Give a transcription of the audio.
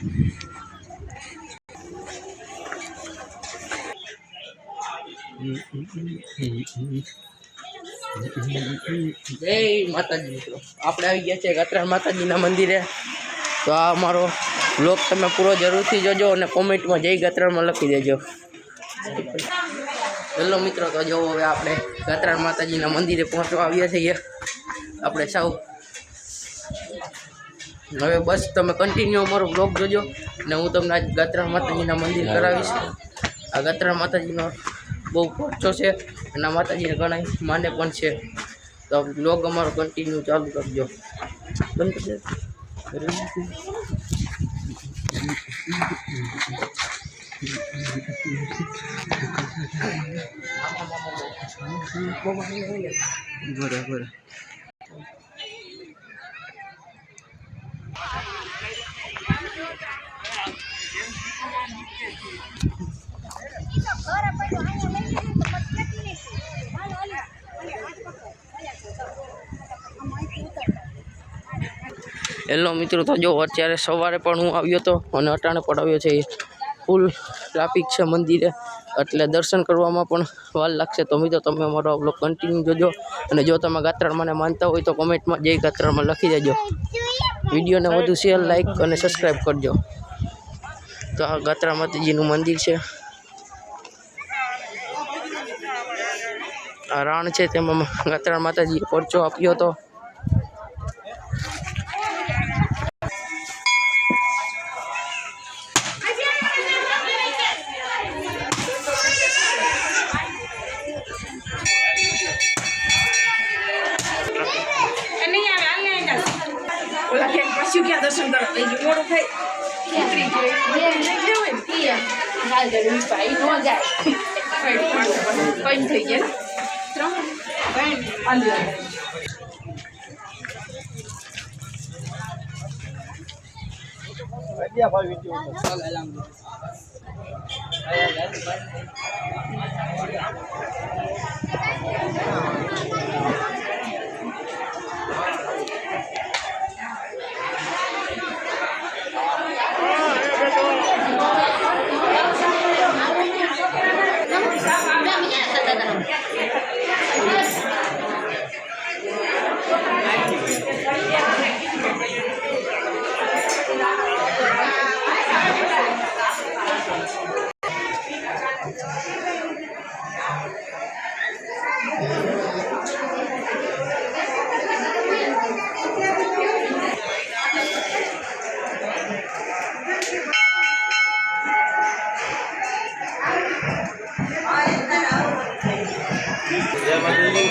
જય માતાજી મિત્રો, આપણે આવી ગયા છે ગત્રાણ માતાજીના મંદિરે. તો આ અમારો બ્લોગ તમે પૂરો જરૂરથી જોજો અને કોમેન્ટમાં જય ગત્રાણમાં લખી દેજો. હેલો મિત્રો, તો જો હવે આપણે ગત્રાણ માતાજીના મંદિરે પહોંચવા આવ્યા છીએ. આપણે સૌ હવે બસ તમે કન્ટિન્યુ અમારો બ્લોગ જોજો અને હું તમને આજ ગાત્રા માતાજીના મંદિર કરાવીશ. આ ગાત્રા માતાજીનો બહુ ખર્ચો છે અને માતાજીને ઘણા માને પણ છે. તો બ્લોગ અમારો કન્ટિન્યુ ચાલુ કરજો. બરાબર. હેલો મિત્રો, તો જો અત્યારે સવારે પણ હું આવ્યો હતો અને અટાણે પણ આવ્યો છે ફૂલ ટ્રાફિક છે મંદિરે, એટલે દર્શન કરવામાં પણ વાર લાગશે. તો મિત્રો, તમે અમારો બ્લોગ કન્ટિન્યુ જોજો અને જો તમે ગાત્રાણ મને માનતા હોય તો કોમેન્ટમાં જય ગાત્રણમાં લખી દેજો. વિડીયોને વધુ શેર લાઇક અને સબસ્ક્રાઈબ કરજો. તો આ ગાત્રા માતાજીનું મંદિર છે. આ રાણ છે તેમાં ગાત્રા માતાજીએ પરચો આપ્યો હતો. દર્શન કરવા થઈ ગયું મોડું થઈ ઉતરી ગયું. હોય ને હાલ જરૂર ભાઈ ન જાય પણ થઈ ગયા ત્રણ પણ અંદર ભાઈ Yeah, my